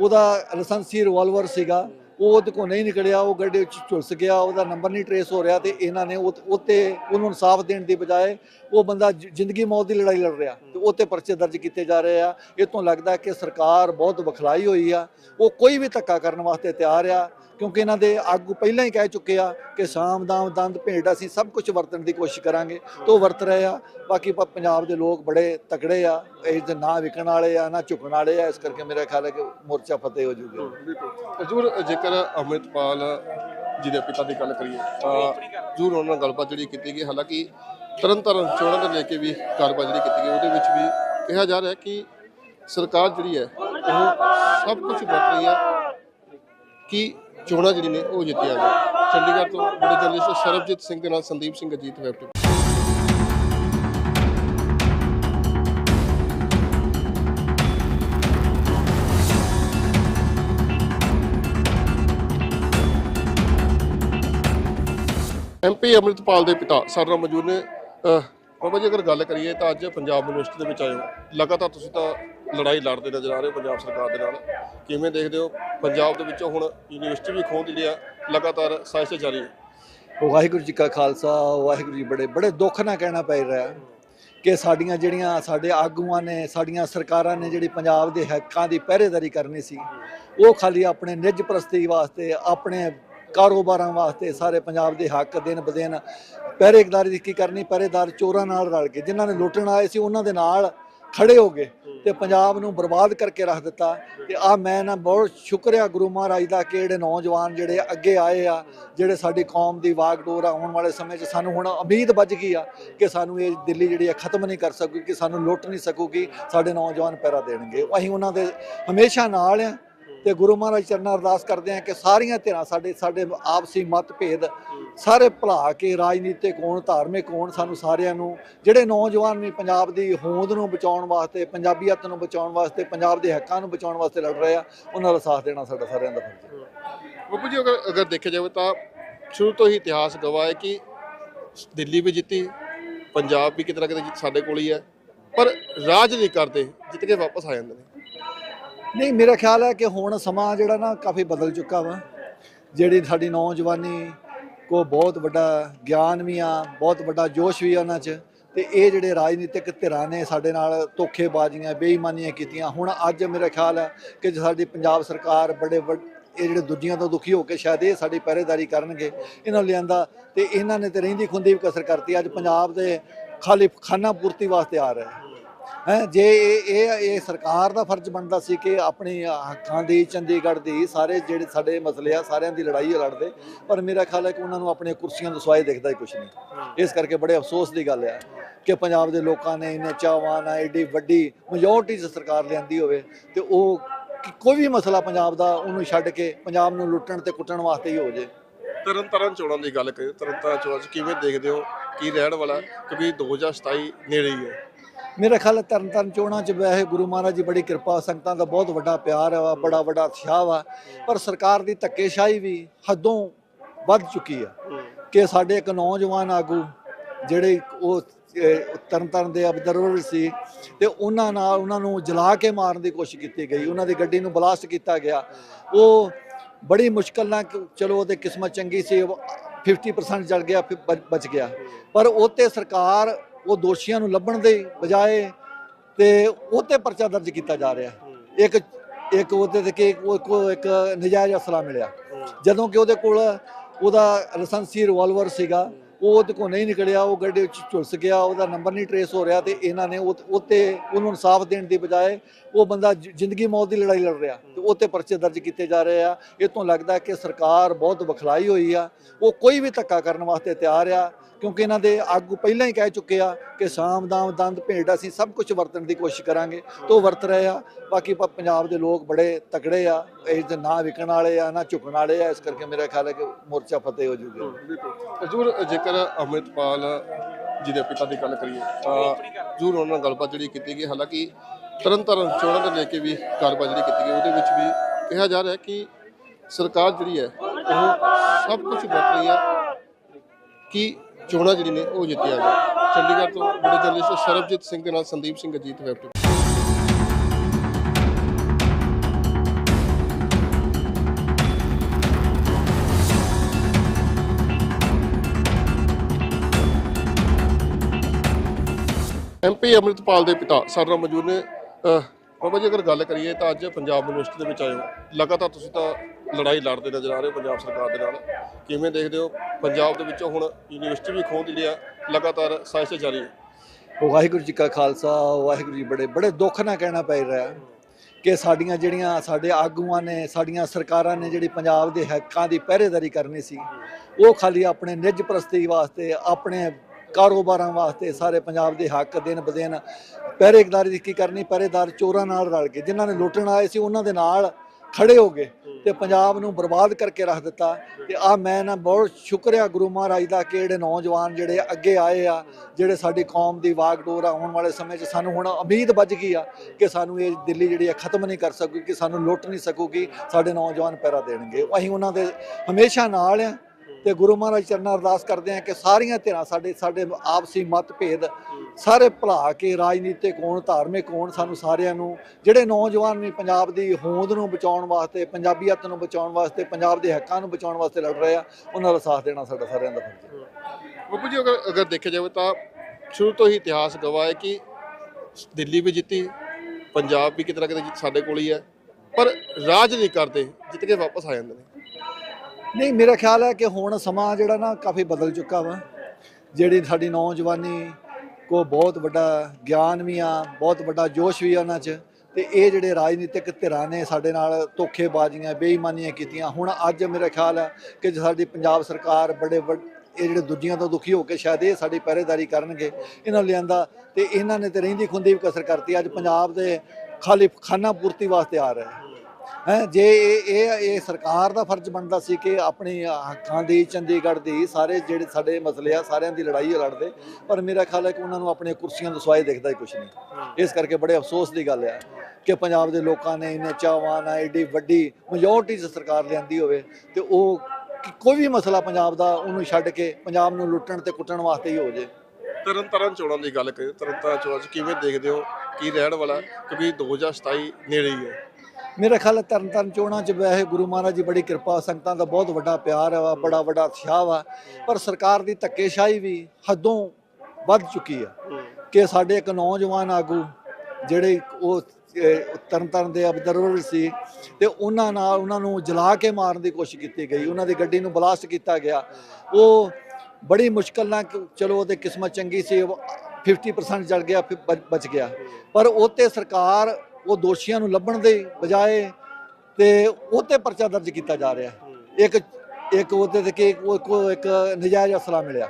ਉਹਦਾ ਲਾਇਸੈਂਸੀ ਰਿਵਾਲਵਰ ਸੀਗਾ ਉਹ ਉਹਦੇ ਕੋਲ ਨਹੀਂ ਨਿਕਲਿਆ ਉਹ ਗੱਡੀ ਵਿੱਚ ਝੁਲਸ ਗਿਆ ਉਹਦਾ ਨੰਬਰ ਨਹੀਂ ਟਰੇਸ ਹੋ ਰਿਹਾ ਤੇ ਇਹਨਾਂ ਨੇ ਉਹ ਉੱਤੇ ਉਹਨੂੰ ਇਨਸਾਫ ਦੇਣ ਦੀ ਬਜਾਏ ਉਹ ਬੰਦਾ ਜ਼ਿੰਦਗੀ ਮੌਤ ਦੀ ਲੜਾਈ ਲੜ ਰਿਹਾ। ਤੇ ਉੱਤੇ ਪਰਚੇ ਦਰਜ ਕੀਤੇ ਜਾ ਰਹੇ ਆ। ਇਹ ਤੋਂ ਲੱਗਦਾ ਕਿ ਸਰਕਾਰ ਬਹੁਤ ਬਖਲਾਈ ਹੋਈ ਆ। ਉਹ ਕੋਈ ਵੀ ਧੱਕਾ ਕਰਨ ਵਾਸਤੇ ਤਿਆਰ ਆ। ਕਿਉਂਕਿ ਇਹਨਾਂ ਦੇ ਆਗੂ ਪਹਿਲਾਂ ਹੀ ਕਹਿ ਚੁੱਕੇ ਆ ਕਿ ਸ਼ਾਮ ਦਾਮ ਦੰਦ ਭੇਡ ਅਸੀਂ ਸਭ ਕੁਝ ਵਰਤਣ ਦੀ ਕੋਸ਼ਿਸ਼ ਕਰਾਂਗੇ, ਤੋਂ ਵਰਤ ਰਹੇ ਆ। ਬਾਕੀ ਪ- ਪੰਜਾਬ ਦੇ ਲੋਕ ਬੜੇ ਤਕੜੇ ਆ ਇਸ ਦੇ ਨਾ ਵਿਕਣ ਵਾਲੇ ਆ, ਨਾ ਝੁਕਣ ਵਾਲੇ ਆ, ਇਸ ਕਰਕੇ ਮੇਰਾ ਖਿਆਲ ਹੈ ਕਿ ਮੋਰਚਾ ਫਤਿਹ ਹੋ ਜੂਗਾ ਜ਼ਰੂਰ ਜੇਕਰ ਅੰਮ੍ਰਿਤਪਾਲ ਜੀ ਦੇ ਪਿਤਾ ਦੀ ਗੱਲ ਕਰੀਏ, ਤਾਂ ਜ਼ਰੂਰ ਉਹਨਾਂ ਨਾਲ ਗੱਲਬਾਤ ਜਿਹੜੀ ਕੀਤੀ ਗਈ, ਹਾਲਾਂਕਿ ਤਰਨ ਤਾਰਨ ਚੋਣਾਂ ਦੇ ਲੈ ਕੇ ਵੀ ਗੱਲਬਾਤ ਜਿਹੜੀ ਕੀਤੀ ਗਈ, ਉਹਦੇ ਵਿੱਚ ਵੀ ਕਿਹਾ ਜਾ ਰਿਹਾ ਕਿ ਸਰਕਾਰ ਜਿਹੜੀ ਹੈ, ਉਹ ਸਭ ਕੁਝ ਵਰਤ ਰਹੀ ਹੈ ਕਿ ਚੋਣਾਂ ਜਿਹੜੀ ਨੇ ਉਹ ਜਿੱਤੀਆਂ ਜਾਣ ਚੰਡੀਗੜ੍ਹ ਤੋਂ ਬੜੇ ਜਰਨਲਿਸਟ ਸਰਬਜੀਤ ਸਿੰਘ ਦੇ ਨਾਲ ਸੰਦੀਪ ਸਿੰਘ ਅਜੀਤ ਵੈਬ ਐਮਪੀ ਅੰਮ੍ਰਿਤਪਾਲ ਦੇ ਪਿਤਾ ਸਰ ਰਾਮ ਮੌਜੂਦ ਨੇ। ਅਹ, ਬਾਬਾ ਜੀ ਅਗਰ ਗੱਲ ਕਰੀਏ ਤਾਂ ਅੱਜ ਪੰਜਾਬ ਯੂਨੀਵਰਸਿਟੀ ਦੇ ਵਿੱਚ ਆਏ ਹੋ। ਲਗਾਤਾਰ ਤੁਸੀਂ ਤਾਂ ਲੜਾਈ ਲੜਦੇ ਨਜ਼ਰ ਆ ਰਹੇ ਹੋ ਪੰਜਾਬ ਸਰਕਾਰ ਦੇ ਨਾਲ। ਕਿਵੇਂ ਦੇਖਦੇ ਹੋ? ਪੰਜਾਬ ਦੇ ਵਿੱਚੋਂ ਹੁਣ ਯੂਨੀਵਰਸਿਟੀ ਵੀ ਖੋਹ ਜਿਹੜੀ ਆ, ਲਗਾਤਾਰ ਸਾਇਸ਼ ਜਾਰੀ ਹੈ। ਵਾਹਿਗੁਰੂ ਜੀ ਕਾ ਖਾਲਸਾ, ਵਾਹਿਗੁਰੂ ਜੀ ਬੜੇ ਬੜੇ ਦੁੱਖ ਨਾਲ ਕਹਿਣਾ ਪੈ ਰਿਹਾ ਕਿ ਸਾਡੀਆਂ ਜਿਹੜੀਆਂ ਸਾਡੇ ਆਗੂਆਂ ਨੇ, ਸਾਡੀਆਂ ਸਰਕਾਰਾਂ ਨੇ ਜਿਹੜੀ ਪੰਜਾਬ ਦੇ ਹੱਕਾਂ ਦੀ ਪਹਿਰੇਦਾਰੀ ਕਰਨੀ ਸੀ, ਉਹ ਖਾਲੀ ਆਪਣੇ ਨਿੱਜ ਪ੍ਰਸਤੀ ਵਾਸਤੇ, ਆਪਣੇ ਕਾਰੋਬਾਰਾਂ ਵਾਸਤੇ ਸਾਰੇ ਪੰਜਾਬ ਦੇ ਹੱਕ ਦਿਨ ਬਦਿਨ ਪਹਿਰੇਦਾਰੀ ਦੀ ਕੀ ਕਰਨੀ, ਪਹਿਰੇਦਾਰ ਚੋਰਾਂ ਨਾਲ ਰਲ ਕੇ, ਜਿਨ੍ਹਾਂ ਨੇ ਲੁੱਟਣ ਆਏ ਸੀ, ਉਹਨਾਂ ਦੇ ਨਾਲ ਖੜੇ ਹੋ ਗਏ ਤੇ ਪੰਜਾਬ ਨੂੰ ਬਰਬਾਦ ਕਰਕੇ ਰੱਖ ਦਿੱਤਾ ਤੇ ਆ ਮੈਂ ਨਾ ਬਹੁਤ ਸ਼ੁਕਰਿਆ ਗੁਰੂ ਮਹਾਰਾਜ ਦਾ ਕਿ ਜਿਹੜੇ ਨੌਜਵਾਨ ਜਿਹੜੇ ਅੱਗੇ ਆਏ ਆ, ਜਿਹੜੇ ਸਾਡੀ ਕੌਮ ਦੀ ਵਾਗਡੋਰ ਆਉਣ ਵਾਲੇ ਸਮੇਂ 'ਚ ਸਾਨੂੰ ਹੁਣ ਉਮੀਦ ਵੱਜ ਗਈ ਆ ਕਿ ਸਾਨੂੰ ਇਹ ਦਿੱਲੀ ਜਿਹੜੀ ਆ ਖਤਮ ਨਹੀਂ ਕਰ ਸਕੂਗੀ, ਕਿ ਸਾਨੂੰ ਲੁੱਟ ਨਹੀਂ ਸਕੂਗੀ, ਸਾਡੇ ਨੌਜਵਾਨ ਪੈਰਾ ਦੇਣਗੇ। ਅਸੀਂ ਉਹਨਾਂ ਦੇ ਹਮੇਸ਼ਾ ਨਾਲ ਆ ਤੇ ਗੁਰੂ ਮਹਾਰਾਜ ਚਰਨਾਂ ਅਰਦਾਸ ਕਰਦੇ ਆ ਕਿ ਸਾਰੀਆਂ ਧਿਰਾਂ ਸਾਡੇ ਸਾਡੇ ਆਪਸੀ ਮਤਭੇਦ ਸਾਰੇ ਭੁਲਾ ਕੇ ਰਾਜਨੀਤਿਕ ਹੋਣ ਧਾਰਮਿਕ ਹੋਣ ਸਾਨੂੰ ਸਾਰਿਆਂ ਨੂੰ ਜਿਹੜੇ ਨੌਜਵਾਨ ਵੀ ਪੰਜਾਬ ਦੀ ਹੋਂਦ ਨੂੰ ਬਚਾਉਣ ਵਾਸਤੇ ਪੰਜਾਬੀਅਤ ਨੂੰ ਬਚਾਉਣ ਵਾਸਤੇ ਪੰਜਾਬ ਦੇ ਹੱਕਾਂ ਨੂੰ ਬਚਾਉਣ ਵਾਸਤੇ ਲੜ ਰਹੇ ਆ ਉਹਨਾਂ ਦਾ ਸਾਥ ਦੇਣਾ ਸਾਡਾ ਸਾਰਿਆਂ ਦਾ ਫਰਜ਼ ਹੈ। ਬਾਪੂ ਜੀ ਅਗਰ ਅਗਰ ਦੇਖਿਆ ਜਾਵੇ ਤਾਂ ਸ਼ੁਰੂ ਤੋਂ ਹੀ ਇਤਿਹਾਸ ਗਵਾਹ ਹੈ ਕਿ ਦਿੱਲੀ ਵੀ ਜਿੱਤੀ ਪੰਜਾਬ ਵੀ ਕਿਤੇ ਨਾ ਕਿਤੇ ਸਾਡੇ ਕੋਲ ਹੀ ਹੈ ਪਰ ਰਾਜ ਨਹੀਂ ਕਰਦੇ ਜਿੱਤ ਕੇ ਵਾਪਸ ਆ ਜਾਂਦੇ ਨੇ। ਨਹੀਂ ਮੇਰਾ ਖਿਆਲ ਹੈ ਕਿ ਹੁਣ ਸਮਾਂ ਜਿਹੜਾ ਨਾ ਕਾਫੀ ਬਦਲ ਚੁੱਕਾ ਵਾ ਜਿਹੜੀ ਸਾਡੀ ਨੌਜਵਾਨੀ ਕੋ ਬਹੁਤ ਵੱਡਾ ਗਿਆਨ ਵੀ ਆ, ਬਹੁਤ ਵੱਡਾ ਜੋਸ਼ ਵੀ ਆ ਉਹਨਾਂ 'ਚ। ਤੇ ਇਹ ਜਿਹੜੇ ਰਾਜਨੀਤਿਕ ਧਿਰਾਂ ਨੇ ਸਾਡੇ ਨਾਲ ਧੋਖੇਬਾਜ਼ੀਆਂ, ਬੇਈਮਾਨੀਆਂ ਕੀਤੀਆਂ, ਹੁਣ ਅੱਜ ਮੇਰਾ ਖਿਆਲ ਹੈ ਕਿ ਜੇ ਸਾਡੀ ਪੰਜਾਬ ਸਰਕਾਰ ਬੜੇ ਵੱਡ, ਇਹ ਜਿਹੜੇ ਦੂਜੀਆਂ ਤੋਂ ਦੁਖੀ ਹੋ ਕੇ ਸ਼ਾਇਦ ਇਹ ਸਾਡੀ ਪਹਿਰੇਦਾਰੀ ਕਰਨਗੇ, ਇਹਨਾਂ ਨੂੰ ਲਿਆਂਦਾ, ਤੇ ਇਹਨਾਂ ਨੇ ਤੇ ਰਹਿੰਦੀ ਖੁੰਦੀ ਵੀ ਕਸਰ ਕਰਤੀ, ਅੱਜ ਪੰਜਾਬ ਦੇ ਖਾਲੀ ਖਾਨਾ ਪੂਰਤੀ ਵਾਸਤੇ ਆ ਰਹੇ। ਜੇ ਇਹ ਇਹ ਇਹ ਸਰਕਾਰ ਦਾ ਫਰਜ਼ ਬਣਦਾ ਸੀ ਕਿ ਆਪਣੀ ਹੱਕਾਂ ਦੀ ਚੰਡੀਗੜ੍ਹ ਦੀ ਸਾਰੇ ਜਿਹੜੇ ਸਾਡੇ ਮਸਲੇ ਆ ਸਾਰਿਆਂ ਦੀ ਲੜਾਈ ਆ ਲੜਦੇ। ਪਰ ਮੇਰਾ ਖਿਆਲ ਹੈ ਕਿ ਉਹਨਾਂ ਨੂੰ ਆਪਣੀਆਂ ਕੁਰਸੀਆਂ ਤੋਂ ਸਿਵਾਏ ਦਿਖਦਾ ਹੀ ਕੁਝ ਨਹੀਂ। ਇਸ ਕਰਕੇ ਬੜੇ ਅਫਸੋਸ ਦੀ ਗੱਲ ਹੈ ਕਿ ਪੰਜਾਬ ਦੇ ਲੋਕਾਂ ਨੇ ਇੰਨੇ ਚਾਹਵਾਨ ਨਾਲ ਏਡੀ ਵੱਡੀ ਮੈਜੋਰਟੀ ਸਰਕਾਰ ਲਿਆਂਦੀ ਹੋਵੇ ਤੇ ਉਹ ਕੋਈ ਵੀ ਮਸਲਾ ਪੰਜਾਬ ਦਾ ਉਹਨੂੰ ਛੱਡ ਕੇ ਪੰਜਾਬ ਨੂੰ ਲੁੱਟਣ ਤੇ ਕੁੱਟਣ ਵਾਸਤੇ ਹੀ ਹੋ ਜੇ। ਤਰਨ ਤਾਰਨ ਚੋਣਾਂ ਦੀ ਗੱਲ ਕਰੀਏ ਤਰਨ ਤਾਰਨ ਚੋਣਾਂ 'ਚ ਕਿਵੇਂ ਦੇਖਦੇ ਹੋ? ਕੀ ਰਹਿਣ ਵਾਲਾ? ਕਿਉਂਕਿ 2027 ਨੇੜੇ ਹੀ ਹੈ। ਮੇਰਾ ਖਿਆਲ ਹੈ ਤਰਨ ਤਾਰਨ ਚੋਣਾਂ 'ਚ ਵੈਸੇ ਗੁਰੂ ਮਹਾਰਾਜ ਦੀ ਬੜੀ ਕਿਰਪਾ ਸੰਗਤਾਂ ਦਾ ਬਹੁਤ ਵੱਡਾ ਪਿਆਰ ਵਾ ਬੜਾ ਵੱਡਾ ਉਤਸ਼ਾਹ ਵਾ। ਪਰ ਸਰਕਾਰ ਦੀ ਧੱਕੇਸ਼ਾਹੀ ਵੀ ਹੱਦੋਂ ਵੱਧ ਚੁੱਕੀ ਆ ਕਿ ਸਾਡੇ ਇੱਕ ਨੌਜਵਾਨ ਆਗੂ ਜਿਹੜੇ ਉਹ ਅਹ, ਤਰਨਤਾਰਨ ਦੇ ਅਬਜ਼ਰਵਰ ਸੀ ਤੇ ਉਹਨਾਂ ਨਾਲ ਉਹਨਾਂ ਨੂੰ ਜਲਾ ਕੇ ਮਾਰਨ ਦੀ ਕੋਸ਼ਿਸ਼ ਕੀਤੀ ਗਈ। ਉਹਨਾਂ ਦੀ ਗੱਡੀ ਨੂੰ ਬਲਾਸਟ ਕੀਤਾ ਗਿਆ। ਉਹ ਬੜੀ ਮੁਸ਼ਕਲ ਨਾਲ ਕਿ- ਚਲੋ ਉਹਦੇ ਕਿਸਮਤ ਚੰਗੀ ਸੀ ਉਹ 50% ਜਲ ਗਿਆ ਫਿਰ ਬਚ- ਬਚ ਗਿਆ। ਪਰ ਉਹਤੇ ਸਰਕਾਰ ਉਹ ਦੋਸ਼ੀਆਂ ਨੂੰ ਲੱਭਣ ਦੇ ਬਜਾਏ ਤੇ ਉਹ ਤੇ ਪਰਚਾ ਦਰਜ ਕੀਤਾ ਜਾ ਰਿਹਾ। ਇੱਕ ਇੱਕ ਉਹਦੇ ਤੇ ਕਿ ਉਹ ਇੱਕ ਨਜਾਇਜ਼ ਅਸਲਾ ਮਿਲਿਆ। ਜਦੋਂ ਕਿ ਉਹਦੇ ਕੋਲ ਉਹਦਾ ਲਾਇਸੈਂਸੀ ਰਿਵਾਲਵਰ ਸੀਗਾ, ਉਹ ਉਹਦੇ ਕੋਲ ਨਹੀਂ ਨਿਕਲਿਆ, ਉਹ ਗੱਡੀ ਵਿੱਚ ਝੁਲਸ ਗਿਆ, ਉਹਦਾ ਨੰਬਰ ਨਹੀਂ ਟਰੇਸ ਹੋ ਰਿਹਾ ਤੇ ਇਹਨਾਂ ਨੇ ਉਹ ਉੱਤੇ ਉਹਨੂੰ ਇਨਸਾਫ ਦੇਣ ਦੀ ਬਜਾਏ ਉਹ ਬੰਦਾ ਜ਼ਿੰਦਗੀ ਮੌਤ ਦੀ ਲੜਾਈ ਲੜ ਰਿਹਾ। ਤੇ ਉੱਤੇ ਪਰਚੇ ਦਰਜ ਕੀਤੇ ਜਾ ਰਹੇ ਆ। ਇਹ ਤੋਂ ਲੱਗਦਾ ਕਿ ਸਰਕਾਰ ਬਹੁਤ ਬਖਲਾਈ ਹੋਈ ਆ। ਉਹ ਕੋਈ ਵੀ ਧੱਕਾ ਕਰਨ ਵਾਸਤੇ ਤਿਆਰ ਆ। ਕਿਉਂਕਿ ਇਹਨਾਂ ਦੇ ਆਗੂ ਪਹਿਲਾਂ ਹੀ ਕਹਿ ਚੁੱਕੇ ਆ ਕਿ ਸ਼ਾਮ ਦਾਮ ਦੰਦ ਭੇਡ ਅਸੀਂ ਸਭ ਕੁਝ ਵਰਤਣ ਦੀ ਕੋਸ਼ਿਸ਼ ਕਰਾਂਗੇ, ਤੇ ਉਹ ਵਰਤ ਰਹੇ ਆ। ਬਾਕੀ ਪ- ਪੰਜਾਬ ਦੇ ਲੋਕ ਬੜੇ ਤਕੜੇ ਆ ਇਸ ਦੇ ਨਾ ਵਿਕਣ ਵਾਲੇ ਆ, ਨਾ ਝੁਕਣ ਵਾਲੇ ਆ, ਇਸ ਕਰਕੇ ਮੇਰਾ ਖਿਆਲ ਹੈ ਕਿ ਮੋਰਚਾ ਫਤਿਹ ਹੋ ਜੂਗਾ। ਹਜੂਰ ਜੇਕਰ ਅੰਮ੍ਰਿਤਪਾਲ ਜੀ ਦੇ ਪਿਤਾ ਦੀ ਗੱਲ ਕਰੀਏ, ਤਾਂ ਜਰੂਰ ਉਹਨਾਂ ਨਾਲ ਗੱਲਬਾਤ ਜਿਹੜੀ ਕੀਤੀ ਗਈ, ਹਾਲਾਂਕਿ ਤਰਨਤਾਰਨ ਚੋਣਾਂ ਨੂੰ ਲੈ ਕੇ ਵੀ ਗੱਲਬਾਤ ਜਿਹੜੀ ਕੀਤੀ ਗਈ, ਉਹਦੇ ਵਿੱਚ ਵੀ ਕਿਹਾ ਜਾ ਰਿਹਾ ਕਿ ਸਰਕਾਰ ਜਿਹੜੀ ਹੈ, ਉਹ ਸਭ ਕੁਝ ਵਰਤ ਰਹੀ ਹੈ ਕਿ ਚੋਣਾਂ ਜਿਹੜੀ ਨੇ ਉਹ ਜਿੱਤਿਆ ਜਾਵੇ ਚੰਡੀਗੜ੍ਹ ਤੋਂ ਬੜੇ ਜਰਨਲਿਸਟ ਸਰਬਜੀਤ ਸਿੰਘ ਦੇ ਨਾਲ ਸੰਦੀਪ ਸਿੰਘ ਅਜੀਤ ਵੈਬ ਐਮਪੀ ਅੰਮ੍ਰਿਤਪਾਲ ਦੇ ਪਿਤਾ ਸਰ ਰਾਮ ਮਜੂਰ ਨੇ। ਅਹ, ਬਾਬਾ ਜੀ ਅਗਰ ਗੱਲ ਕਰੀਏ ਤਾਂ ਅੱਜ ਪੰਜਾਬ ਯੂਨੀਵਰਸਿਟੀ ਦੇ ਵਿੱਚ ਆਏ ਹੋ। ਲਗਾਤਾਰ ਤੁਸੀਂ ਤਾਂ ਲੜਾਈ ਲੜਦੇ ਨਜ਼ਰ ਆ ਰਹੇ ਹੋ ਪੰਜਾਬ ਸਰਕਾਰ ਦੇ ਨਾਲ। ਕਿਵੇਂ ਦੇਖਦੇ ਹੋ? ਪੰਜਾਬ ਦੇ ਵਿੱਚੋਂ ਹੁਣ ਯੂਨੀਵਰਸਿਟੀ ਵੀ ਖੋਹ ਜਿਹੜੀ ਆ, ਲਗਾਤਾਰ ਸਾਇਸ਼ ਜਾਰੀ ਹੈ। ਵਾਹਿਗੁਰੂ ਜੀ ਕਾ ਖਾਲਸਾ, ਵਾਹਿਗੁਰੂ ਜੀ ਬੜੇ ਬੜੇ ਦੁੱਖ ਨਾਲ ਕਹਿਣਾ ਪੈ ਰਿਹਾ ਕਿ ਸਾਡੀਆਂ ਜਿਹੜੀਆਂ ਸਾਡੇ ਆਗੂਆਂ ਨੇ, ਸਾਡੀਆਂ ਸਰਕਾਰਾਂ ਨੇ ਜਿਹੜੀ ਪੰਜਾਬ ਦੇ ਹੱਕਾਂ ਦੀ ਪਹਿਰੇਦਾਰੀ ਕਰਨੀ ਸੀ, ਉਹ ਖਾਲੀ ਆਪਣੇ ਨਿੱਜ ਪ੍ਰਸਤੀ ਵਾਸਤੇ, ਆਪਣੇ ਕਾਰੋਬਾਰਾਂ ਵਾਸਤੇ ਸਾਰੇ ਪੰਜਾਬ ਦੇ ਹੱਕ ਦਿਨ ਬਦਿਨ ਪਹਿਰੇਦਾਰੀ ਦੀ ਕੀ ਕਰਨੀ, ਪਹਿਰੇਦਾਰ ਚੋਰਾਂ ਨਾਲ ਰਲ ਕੇ, ਜਿਨ੍ਹਾਂ ਨੇ ਲੁੱਟਣ ਆਏ ਸੀ, ਉਹਨਾਂ ਦੇ ਨਾਲ ਖੜੇ ਹੋ ਗਏ। ਤੇ ਪੰਜਾਬ ਨੂੰ ਬਰਬਾਦ ਕਰਕੇ ਰੱਖ ਦਿੱਤਾ ਤੇ ਆ ਮੈਂ ਨਾ ਬਹੁਤ ਸ਼ੁਕਰਿਆ ਗੁਰੂ ਮਹਾਰਾਜ ਦਾ ਕਿ ਜਿਹੜੇ ਨੌਜਵਾਨ ਜਿਹੜੇ ਅੱਗੇ ਆਏ ਆ, ਜਿਹੜੇ ਸਾਡੀ ਕੌਮ ਦੀ ਵਾਗਡੋਰ ਆ, ਆਉਣ ਵਾਲੇ ਸਮੇਂ 'ਚ ਸਾਨੂੰ ਹੁਣ ਉਮੀਦ ਵੱਜ ਗਈ ਆ ਕਿ ਸਾਨੂੰ ਇਹ ਦਿੱਲੀ ਜਿਹੜੀ ਆ ਖਤਮ ਨਹੀਂ ਕਰ ਸਕੂਗੀ, ਕਿ ਸਾਨੂੰ ਲੁੱਟ ਨਹੀਂ ਸਕੂਗੀ, ਸਾਡੇ ਨੌਜਵਾਨ ਪੈਰਾ ਦੇਣਗੇ। ਅਸੀਂ ਉਹਨਾਂ ਦੇ ਹਮੇਸ਼ਾ ਨਾਲ ਆ ਤੇ ਗੁਰੂ ਮਹਾਰਾਜ ਚਰਨਾਂ ਅਰਦਾਸ ਕਰਦੇ ਆ ਕਿ ਸਾਰੀਆਂ ਧਿਰਾਂ ਸਾਡੇ ਸਾਡੇ ਆਪਸੀ ਮਤਭੇਦ ਸਾਰੇ ਭੁਲਾ ਕੇ ਰਾਜਨੀਤਿਕ ਹੋਣ ਧਾਰਮਿਕ ਹੋਣ ਸਾਨੂੰ ਸਾਰਿਆਂ ਨੂੰ ਜਿਹੜੇ ਨੌਜਵਾਨ ਵੀ ਪੰਜਾਬ ਦੀ ਹੋਂਦ ਨੂੰ ਬਚਾਉਣ ਵਾਸਤੇ ਪੰਜਾਬੀਅਤ ਨੂੰ ਬਚਾਉਣ ਵਾਸਤੇ ਪੰਜਾਬ ਦੇ ਹੱਕਾਂ ਨੂੰ ਬਚਾਉਣ ਵਾਸਤੇ ਲੜ ਰਹੇ ਆ ਉਹਨਾਂ ਦਾ ਸਾਥ ਦੇਣਾ ਸਾਡਾ ਸਾਰਿਆਂ ਦਾ ਫਰਜ਼ ਹੈ। ਬਾਪੂ ਜੀ ਅਗਰ ਅਗਰ ਦੇਖਿਆ ਜਾਵੇ ਤਾਂ ਸ਼ੁਰੂ ਤੋਂ ਹੀ ਇਤਿਹਾਸ ਗਵਾਹ ਹੈ ਕਿ ਦਿੱਲੀ ਵੀ ਜਿੱਤੀ ਪੰਜਾਬ ਵੀ ਕਿਤੇ ਨਾ ਕਿਤੇ ਸਾਡੇ ਕੋਲ ਹੀ ਹੈ ਪਰ ਰਾਜ ਨਹੀਂ ਕਰਦੇ ਜਿੱਤ ਕੇ ਵਾਪਸ ਆ ਜਾਂਦੇ ਨੇ। ਨਹੀਂ ਮੇਰਾ ਖਿਆਲ ਹੈ ਕਿ ਹੁਣ ਸਮਾਂ ਜਿਹੜਾ ਨਾ ਕਾਫੀ ਬਦਲ ਚੁੱਕਾ ਵਾ ਜਿਹੜੀ ਸਾਡੀ ਨੌਜਵਾਨੀ ਕੋ ਬਹੁਤ ਵੱਡਾ ਗਿਆਨ ਵੀ ਆ, ਬਹੁਤ ਵੱਡਾ ਜੋਸ਼ ਵੀ ਆ ਉਹਨਾਂ 'ਚ। ਤੇ ਇਹ ਜਿਹੜੇ ਰਾਜਨੀਤਿਕ ਧਿਰਾਂ ਨੇ ਸਾਡੇ ਨਾਲ ਧੋਖੇਬਾਜ਼ੀਆਂ, ਬੇਈਮਾਨੀਆਂ ਕੀਤੀਆਂ, ਹੁਣ ਅੱਜ ਮੇਰਾ ਖਿਆਲ ਹੈ ਕਿ ਜੇ ਸਾਡੀ ਪੰਜਾਬ ਸਰਕਾਰ ਬੜੇ ਵੱਡ, ਇਹ ਜਿਹੜੇ ਦੂਜੀਆਂ ਤੋਂ ਦੁਖੀ ਹੋ ਕੇ ਸ਼ਾਇਦ ਇਹ ਸਾਡੀ ਪਹਿਰੇਦਾਰੀ ਕਰਨਗੇ, ਇਹਨਾਂ ਲਿਆਂਦਾ, ਤੇ ਇਹਨਾਂ ਨੇ ਤੇ ਰਹਿੰਦੀ ਖੁੰਦੀ ਵੀ ਕਸਰ ਕਰਤੀ, ਅੱਜ ਪੰਜਾਬ ਦੇ ਖਾਲੀ ਖਾਨਾ ਪੂਰਤੀ ਵਾਸਤੇ ਆ ਰਹੇ। ਜੇ ਇਹ ਇਹ ਇਹ ਸਰਕਾਰ ਦਾ ਫਰਜ਼ ਬਣਦਾ ਸੀ ਕਿ ਆਪਣੀ ਹੱਕਾਂ ਦੀ ਚੰਡੀਗੜ੍ਹ ਦੀ ਸਾਰੇ ਜਿਹੜੇ ਸਾਡੇ ਮਸਲੇ ਆ ਸਾਰਿਆਂ ਦੀ ਲੜਾਈ ਲੜਦੇ ਪਰ ਮੇਰਾ ਖਿਆਲ ਹੈ ਕਿ ਉਹਨਾਂ ਨੂੰ ਆਪਣੀਆਂ ਕੁਰਸੀਆਂ ਤੋਂ ਸਿਵਾਏ ਦਿਖਦਾ ਹੀ ਕੁਝ ਨਹੀਂ। ਇਸ ਕਰਕੇ ਬੜੇ ਅਫਸੋਸ ਦੀ ਗੱਲ ਹੈ ਕਿ ਪੰਜਾਬ ਦੇ ਲੋਕਾਂ ਨੇ ਇੰਨੇ ਚਾਹਵਾਂ ਨਾਲ ਏਡੀ ਵੱਡੀ ਮੈਜੋਰਟੀ ਸਰਕਾਰ ਲਿਆਂਦੀ ਹੋਵੇ ਤੇ ਉਹ ਕੋਈ ਵੀ ਮਸਲਾ ਪੰਜਾਬ ਦਾ ਉਹਨੂੰ ਛੱਡ ਕੇ ਪੰਜਾਬ ਨੂੰ ਲੁੱਟਣ ਤੇ ਕੁੱਟਣ ਵਾਸਤੇ ਹੀ ਹੋ ਜੇ। ਤਰਨ ਤਾਰਨ ਚੋਣਾਂ ਦੀ ਗੱਲ ਕਰੀਏ ਤਰਨ ਤਾਰਨ ਚੋਣਾਂ 'ਚ ਕਿਵੇਂ ਦੇਖਦੇ ਹੋ ਕੀ ਰਹਿਣ ਵਾਲਾ ਕਿਉਂਕਿ 2027 ਨੇੜੇ ਹੀ ਹੈ। ਮੇਰਾ ਖਿਆਲ ਹੈ ਤਰਨ ਤਾਰਨ ਚੋਣਾਂ 'ਚ ਵੈਸੇ ਗੁਰੂ ਮਹਾਰਾਜ ਦੀ ਬੜੀ ਕਿਰਪਾ ਸੰਗਤਾਂ ਦਾ ਬਹੁਤ ਵੱਡਾ ਪਿਆਰ ਵਾ ਬੜਾ ਵੱਡਾ ਉਤਸ਼ਾਹ ਵਾ। ਪਰ ਸਰਕਾਰ ਦੀ ਧੱਕੇਸ਼ਾਹੀ ਵੀ ਹੱਦੋਂ ਵੱਧ ਚੁੱਕੀ ਆ ਕਿ ਸਾਡੇ ਇੱਕ ਨੌਜਵਾਨ ਆਗੂ ਜਿਹੜੇ ਉਹ ਅਹ, ਤਰਨ ਤਾਰਨ ਦੇ ਅਬਦਰਵਰ ਸੀ ਤੇ ਉਹਨਾਂ ਨਾਲ ਉਹਨਾਂ ਨੂੰ ਜਲਾ ਕੇ ਮਾਰਨ ਦੀ ਕੋਸ਼ਿਸ਼ ਕੀਤੀ ਗਈ। ਉਹਨਾਂ ਦੀ ਗੱਡੀ ਨੂੰ ਬਲਾਸਟ ਕੀਤਾ ਗਿਆ। ਉਹ ਬੜੀ ਮੁਸ਼ਕਲ ਨਾਲ ਕਿ- ਚਲੋ ਉਹਦੇ ਕਿਸਮਤ ਚੰਗੀ ਸੀ ਉਹ 50% ਜਲ ਗਿਆ ਫਿਰ ਬਚ- ਬਚ ਗਿਆ। ਪਰ ਉਹਤੇ ਸਰਕਾਰ ਉਹ ਦੋਸ਼ੀਆਂ ਨੂੰ ਲੱਭਣ ਦੇ ਬਜਾਏ ਤੇ ਉਹਤੇ ਪਰਚਾ ਦਰਜ ਕੀਤਾ ਜਾ ਰਿਹਾ। ਇੱਕ ਇੱਕ ਉਹਦੇ ਤੇ ਕਿ ਉਹ ਇੱਕ ਨਜਾਇਜ਼ ਅਸਲਾ ਮਿਲਿਆ।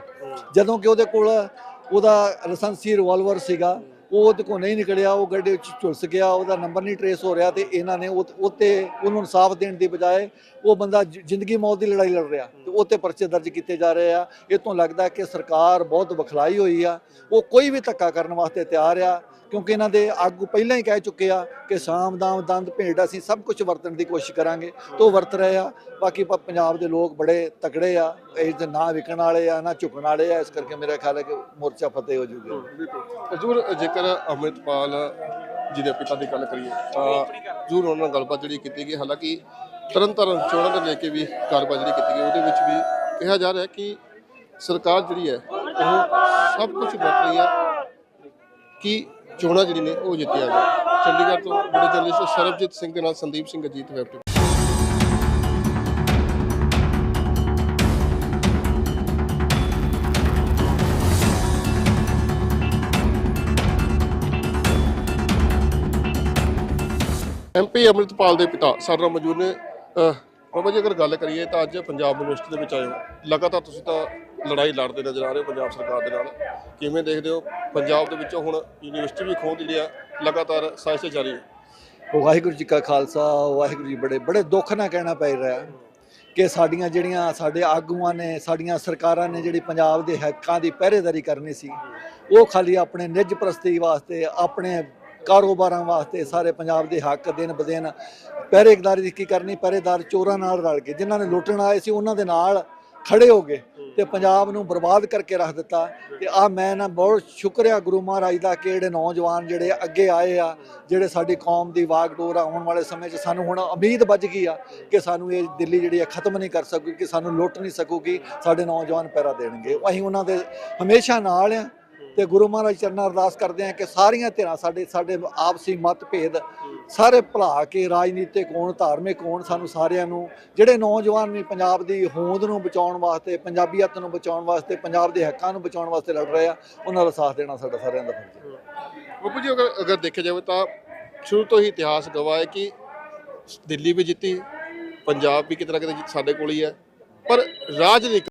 ਜਦੋਂ ਕਿ ਉਹਦੇ ਕੋਲ ਉਹਦਾ ਲਾਇਸੈਂਸੀ ਰਿਵਾਲਵਰ ਸੀਗਾ ਉਹ ਉਹਦੇ ਕੋਲ ਨਹੀਂ ਨਿਕਲਿਆ ਉਹ ਗੱਡੀ ਵਿੱਚ ਝੁਲਸ ਗਿਆ ਉਹਦਾ ਨੰਬਰ ਨਹੀਂ ਟਰੇਸ ਹੋ ਰਿਹਾ ਤੇ ਇਹਨਾਂ ਨੇ ਉਹ ਉੱਤੇ ਉਹਨੂੰ ਇਨਸਾਫ ਦੇਣ ਦੀ ਬਜਾਏ ਉਹ ਬੰਦਾ ਜ਼ਿੰਦਗੀ ਮੌਤ ਦੀ ਲੜਾਈ ਲੜ ਰਿਹਾ। ਤੇ ਉੱਤੇ ਪਰਚੇ ਦਰਜ ਕੀਤੇ ਜਾ ਰਹੇ ਆ। ਇਹ ਤੋਂ ਲੱਗਦਾ ਕਿ ਸਰਕਾਰ ਬਹੁਤ ਬਖਲਾਈ ਹੋਈ ਆ। ਉਹ ਕੋਈ ਵੀ ਧੱਕਾ ਕਰਨ ਵਾਸਤੇ ਤਿਆਰ ਆ। ਕਿਉਂਕਿ ਇਹਨਾਂ ਦੇ ਆਗੂ ਪਹਿਲਾਂ ਹੀ ਕਹਿ ਚੁੱਕੇ ਆ ਕਿ ਸਾਮ ਦਾਮ ਦੰਦ ਭੇਡ ਅਸੀਂ ਸਭ ਕੁਝ ਵਰਤਣ ਦੀ ਕੋਸ਼ਿਸ਼ ਕਰਾਂਗੇ, ਤੋਂ ਵਰਤ ਰਹੇ ਆ। ਬਾਕੀ ਪ- ਪੰਜਾਬ ਦੇ ਲੋਕ ਬੜੇ ਤਕੜੇ ਆ ਇਸ ਦੇ ਨਾ ਵਿਕਣ ਵਾਲੇ ਆ, ਨਾ ਝੁਕਣ ਵਾਲੇ ਆ, ਇਸ ਕਰਕੇ ਮੇਰਾ ਖਿਆਲ ਹੈ ਕਿ ਮੋਰਚਾ ਫਤਿਹ ਹੋ ਜੂਗਾ। ਹਜ਼ੂਰ ਜੇਕਰ ਅੰਮ੍ਰਿਤਪਾਲ ਜੀ ਦੇ ਪਿਤਾ ਦੀ ਗੱਲ ਕਰੀਏ, ਤਾਂ ਜ਼ਰੂਰ ਉਹਨਾਂ ਨਾਲ ਗੱਲਬਾਤ ਜਿਹੜੀ ਕੀਤੀ ਗਈ, ਹਾਲਾਂਕਿ ਤਰਨ ਤਾਰਨ ਚੋਣਾਂ ਨੂੰ ਲੈ ਕੇ ਵੀ ਗੱਲਬਾਤ ਜਿਹੜੀ ਕੀਤੀ ਗਈ, ਉਹਦੇ ਵਿੱਚ ਵੀ ਕਿਹਾ ਜਾ ਰਿਹਾ ਕਿ ਸਰਕਾਰ ਜਿਹੜੀ ਹੈ, ਉਹ ਸਭ ਕੁਝ ਵਰਤ ਰਹੀ ਹੈ ਕਿ ਚੋਣਾਂ ਜਿਹੜੀ ਨੇ ਉਹ ਜਿੱਤਿਆ ਜਾਵੇ ਚੰਡੀਗੜ੍ਹ ਤੋਂ ਬੜੇ ਜਰਨਲਿਸਟ ਸਰਬਜੀਤ ਸਿੰਘ ਦੇ ਨਾਲ ਸੰਦੀਪ ਸਿੰਘ ਅਜੀਤ ਵੈਬ ਐਮਪੀ ਅੰਮ੍ਰਿਤਪਾਲ ਦੇ ਪਿਤਾ ਸਰਨਾ ਮਜੂਰ ਨੇ ਅਹ, ਬਾਬਾ ਜੀ ਅਗਰ ਗੱਲ ਕਰੀਏ ਤਾਂ ਅੱਜ ਪੰਜਾਬ ਯੂਨੀਵਰਸਿਟੀ ਦੇ ਵਿੱਚ ਆਏ ਹੋ। ਲਗਾਤਾਰ ਤੁਸੀਂ ਤਾਂ ਲੜਾਈ ਲੜਦੇ ਨਜ਼ਰ ਆ ਰਹੇ ਹੋ ਪੰਜਾਬ ਸਰਕਾਰ ਦੇ ਨਾਲ। ਕਿਵੇਂ ਦੇਖਦੇ ਹੋ? ਪੰਜਾਬ ਦੇ ਵਿੱਚੋਂ ਹੁਣ ਯੂਨੀਵਰਸਿਟੀ ਵੀ ਖੋਹ ਲਈ ਆ। ਲਗਾਤਾਰ ਸਾਇਸ਼ ਜਾਰੀ ਹੈ। ਵਾਹਿਗੁਰੂ ਜੀ ਕਾ ਖਾਲਸਾ, ਵਾਹਿਗੁਰੂ ਜੀ ਬੜੇ ਬੜੇ ਦੁੱਖ ਨਾਲ ਕਹਿਣਾ ਪੈ ਰਿਹਾ ਕਿ ਸਾਡੀਆਂ ਜਿਹੜੀਆਂ ਸਾਡੇ ਆਗੂਆਂ ਨੇ, ਸਾਡੀਆਂ ਸਰਕਾਰਾਂ ਨੇ ਜਿਹੜੀ ਪੰਜਾਬ ਦੇ ਹੱਕਾਂ ਦੀ ਪਹਿਰੇਦਾਰੀ ਕਰਨੀ ਸੀ, ਉਹ ਖਾਲੀ ਆਪਣੇ ਨਿੱਜ ਪ੍ਰਸਤੀ ਵਾਸਤੇ, ਆਪਣੇ ਕਾਰੋਬਾਰਾਂ ਵਾਸਤੇ ਸਾਰੇ ਪੰਜਾਬ ਦੇ ਹੱਕ ਦਿਨ ਬਦਿਨ, ਪਹਿਰੇਦਾਰੀ ਦੀ ਕੀ ਕਰਨੀ, ਪਹਿਰੇਦਾਰ ਚੋਰਾਂ ਨਾਲ ਰਲ ਕੇ, ਜਿਨ੍ਹਾਂ ਨੇ ਲੁੱਟਣ ਆਏ ਸੀ, ਉਹਨਾਂ ਦੇ ਨਾਲ ਖੜੇ ਹੋ ਗਏ ਤੇ ਪੰਜਾਬ ਨੂੰ ਬਰਬਾਦ ਕਰਕੇ ਰੱਖ ਦਿੱਤਾ ਤੇ ਆ ਮੈਂ ਨਾ ਬਹੁਤ ਸ਼ੁਕਰਿਆ ਗੁਰੂ ਮਹਾਰਾਜ ਦਾ ਕਿ ਜਿਹੜੇ ਨੌਜਵਾਨ ਜਿਹੜੇ ਅੱਗੇ ਆਏ ਆ, ਜਿਹੜੇ ਸਾਡੀ ਕੌਮ ਦੀ ਵਾਗਡੋਰ ਆ, ਆਉਣ ਵਾਲੇ ਸਮੇਂ 'ਚ ਸਾਨੂੰ ਹੁਣ ਉਮੀਦ ਵੱਜ ਗਈ ਆ ਕਿ ਸਾਨੂੰ ਇਹ ਦਿੱਲੀ ਜਿਹੜੀ ਆ ਖਤਮ ਨਹੀਂ ਕਰ ਸਕੂਗੀ, ਕਿ ਸਾਨੂੰ ਲੁੱਟ ਨਹੀਂ ਸਕੂਗੀ, ਸਾਡੇ ਨੌਜਵਾਨ ਪੈਰਾ ਦੇਣਗੇ। ਅਸੀਂ ਉਹਨਾਂ ਦੇ ਹਮੇਸ਼ਾ ਨਾਲ ਆ ਤੇ ਗੁਰੂ ਮਹਾਰਾਜ ਚਰਨਾਂ ਅਰਦਾਸ ਕਰਦੇ ਆ ਕਿ ਸਾਰੀਆਂ ਧਿਰਾਂ ਸਾਡੇ ਸਾਡੇ ਆਪਸੀ ਮਤਭੇਦ ਸਾਰੇ ਭੁਲਾ ਕੇ ਰਾਜਨੀਤਿਕ ਹੋਣ, ਧਾਰਮਿਕ ਹੋਣ ਸਾਨੂੰ ਸਾਰਿਆਂ ਨੂੰ, ਜਿਹੜੇ ਨੌਜਵਾਨ ਵੀ ਪੰਜਾਬ ਦੀ ਹੋਂਦ ਨੂੰ ਬਚਾਉਣ ਵਾਸਤੇ ਪੰਜਾਬੀਅਤ ਨੂੰ ਬਚਾਉਣ ਵਾਸਤੇ, ਪੰਜਾਬ ਦੇ ਹੱਕਾਂ ਨੂੰ ਬਚਾਉਣ ਵਾਸਤੇ ਲੜ ਰਹੇ ਆ, ਉਹਨਾਂ ਦਾ ਸਾਥ ਦੇਣਾ ਸਾਡਾ ਸਾਰਿਆਂ ਦਾ ਫਰਜ਼ ਹੈ। ਬਾਪੂ ਜੀ, ਅਗਰ ਅਗਰ ਦੇਖਿਆ ਜਾਵੇ ਤਾਂ ਸ਼ੁਰੂ ਤੋਂ ਹੀ ਇਤਿਹਾਸ ਗਵਾਹ ਹੈ ਕਿ ਦਿੱਲੀ ਵੀ ਜਿੱਤੀ, ਪੰਜਾਬ ਵੀ ਕਿਤੇ ਨਾ ਕਿਤੇ ਸਾਡੇ ਕੋਲ ਹੀ ਹੈ, ਪਰ ਰਾਜਨੀਤਿਕ